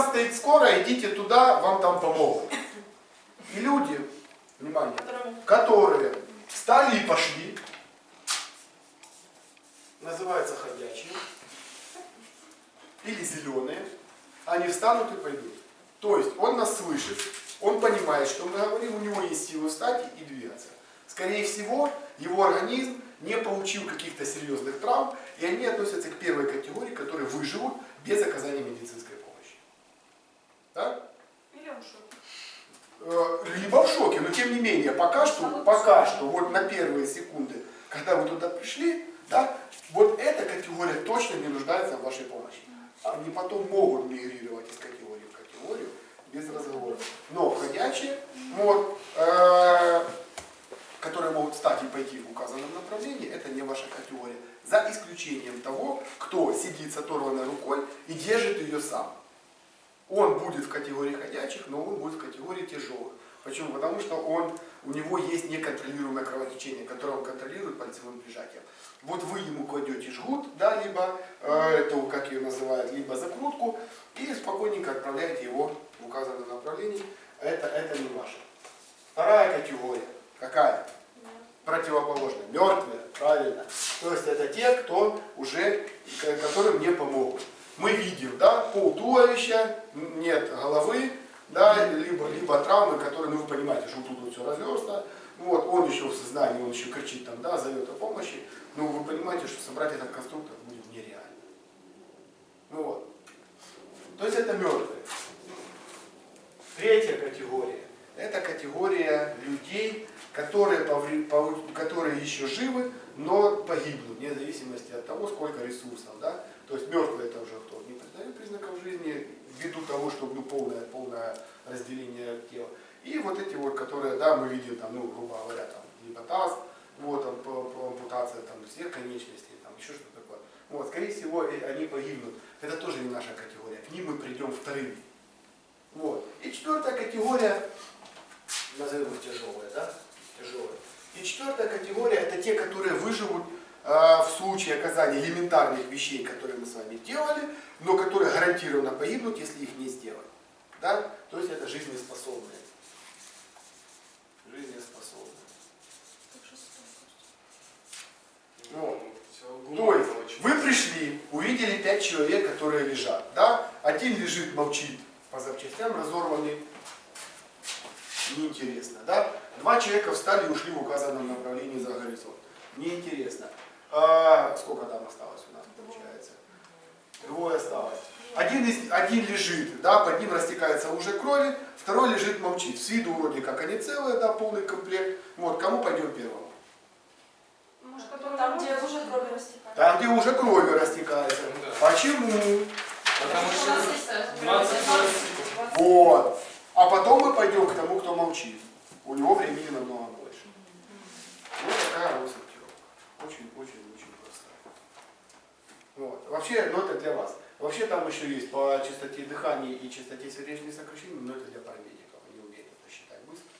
там стоит скорая, идите туда, вам там помогут. И люди, внимание, которые встали и пошли, называются ходячие, или зеленые, они встанут и пойдут. То есть он нас слышит, он понимает, что мы говорим, у него есть сила встать и двигаться. Скорее всего, его организм не получил каких-то серьезных травм, и они относятся к первой категории, которые выживут без оказания медицинской помощи. Да? или он в шоке. Э, либо в шоке, тем не менее, пока что, пока что, вот на первые секунды, когда вы туда пришли, да, вот эта категория точно не нуждается в вашей помощи. Они потом могут мигрировать из категории в категорию без разговора. Но ходячие, вот, э, которые могут встать и пойти в указанном направлении, это не ваша категория. За исключением того, кто сидит с оторванной рукой и держит ее сам. Он будет в категории ходячих, но он будет в категории тяжелых. Почему? Потому что он, у него есть неконтролируемое кровотечение, которое он контролирует пальцевым прижатием. Вот вы ему кладете жгут, да, либо э, эту, как ее называют, либо закрутку, и спокойненько отправляете его в указанном направлении. Это, это не ваше. Вторая категория. Какая? Противоположная. Мертвые, правильно. То есть это те, кто уже, которым не помогут. Мы видим, да, пол туловища, нет головы, да, либо, либо травмы, которые, ну вы понимаете, что тут вот все разверстно, вот, он еще в сознании, он еще кричит там, да, зовет о помощи, но вы понимаете, что собрать этот конструктор будет нереально. Ну вот. То есть это мертвые. Третья категория. Это категория людей, которые, которые еще живы, но погибнут, вне зависимости от того, сколько ресурсов. Да? То есть мертвые это уже кто? Не придает признаков жизни, ввиду того, что ну, полное, полное разделение тела. И вот эти вот, которые, да, мы видим, там, ну, грубо говоря, там, либо таз, вот, там, по, по ампутация там, всех конечностей, там, еще что-то такое. Вот, скорее всего, они погибнут. Это тоже не наша категория. К ним мы придем вторыми. Вот. И четвертая категория, назовем их тяжелые, да? Тяжелые. И четвертая категория это те, которые выживут э, в случае оказания элементарных вещей, которые мы с вами делали, но которые гарантированно погибнут, если их не сделать. Да? То есть это жизнеспособные. Жизнеспособные. Вот. То есть вы пришли, увидели пять человек, которые лежат. Да? Один лежит, молчит по запчастям, разорванный. Неинтересно. Да? Два человека встали и ушли в указанном направлении за горизонт. Неинтересно. А, сколько там осталось у нас получается? Двое осталось. Один, из, один лежит, да, под ним растекается уже крови, второй лежит, молчит. С виду вроде как они целые, да, полный комплект. Вот, кому пойдем первому? Может, Там, там, где уже кровь растекает. Там, где уже кровью растекается. Ну. Почему? Потому У что нас есть, э, 20 20. Вот. А потом мы пойдем к тому, кто молчит. У него времени намного больше. Вот такая вот. Очень-очень-очень простая. Вот. Вообще, ну это для вас. Вообще там еще есть по частоте дыхания и частоте сердечных сокращений, но это для парамедиков. Они умеют это считать быстро.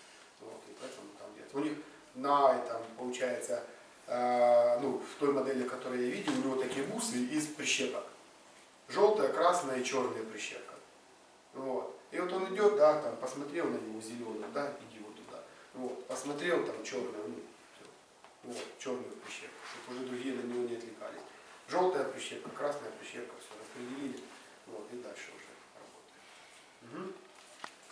Вот, и поэтому там делать. У них на этом, получается, э, ну, в той модели, которую я видел, у него такие бусы из прищепок. Желтая, красная и черная прищепка. Вот. И вот он идет, да, там, посмотрел на него зеленый, да, иди вот туда. Вот, посмотрел там черный, ну, вот, черную прищепку, чтобы уже другие на него не отвлекались. Желтая прищепка, красная прищепка, все распределили, вот, и дальше уже работает. Угу.